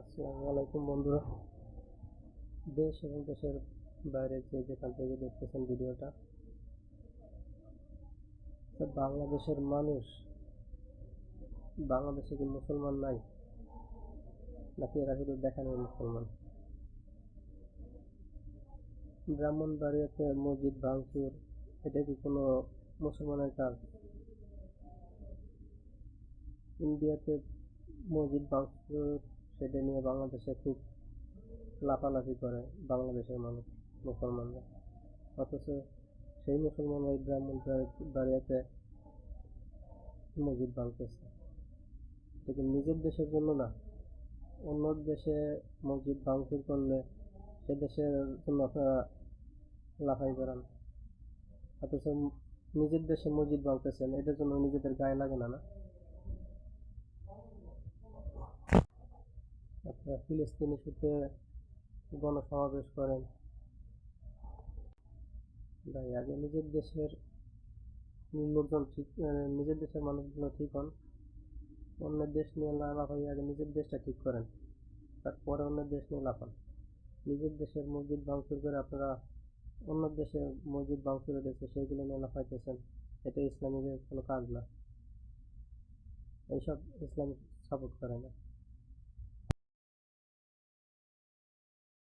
আসসালামু আলাইকুম বন্ধুরা। দেশ এবং দেশের বাইরে যে যেখান থেকে দেখতেছেন ভিডিওটা বাংলাদেশের মানুষ, বাংলাদেশে কি মুসলমান নাই? নাকি এরা শুধু দেখানোর মুসলমান? ব্রাহ্মণবাড়িয়াতে মসজিদ ভাঙচুর, এটা কি কোনো মুসলমানের কাজ? ইন্ডিয়াতে মসজিদ ভাঙচুর সেটা নিয়ে বাংলাদেশে খুব লাফালাফি করে বাংলাদেশের মানুষ, মুসলমানরা। অথচ সেই মুসলমানরা ব্রাহ্মণ বাড়িয়াতে মসজিদ ভাঙতেছে এটা নিজের দেশের জন্য না? অন্য দেশে মসজিদ ভাঙচুর করলে সে দেশের জন্য আপনারা লাফাই বেড়ান। অথচ নিজের দেশে মসজিদ ভাঙতেছেন এটার জন্য নিজেদের গায়ে লাগে না না আপনারা ফিলিস্তিন ইস্যুতে গণসমাবেশ করেন। ভাই, আগে নিজের দেশের লোকজন ঠিক নিজের দেশের মানুষগুলো ঠিক হন। অন্য দেশ নিয়ে না লাফাই আগে নিজের দেশটা ঠিক করেন। তারপরে অন্য দেশ নিয়ে লাফান। নিজের দেশের মসজিদ ভাঙচুর করে আপনারা অন্য দেশে মসজিদ ভাঙচুরে দিয়েছে সেইগুলো নিয়ে লাফাইতেছেন। এটা ইসলামিকের কোনো কাজ না। এইসব ইসলাম সাপোর্ট করে না।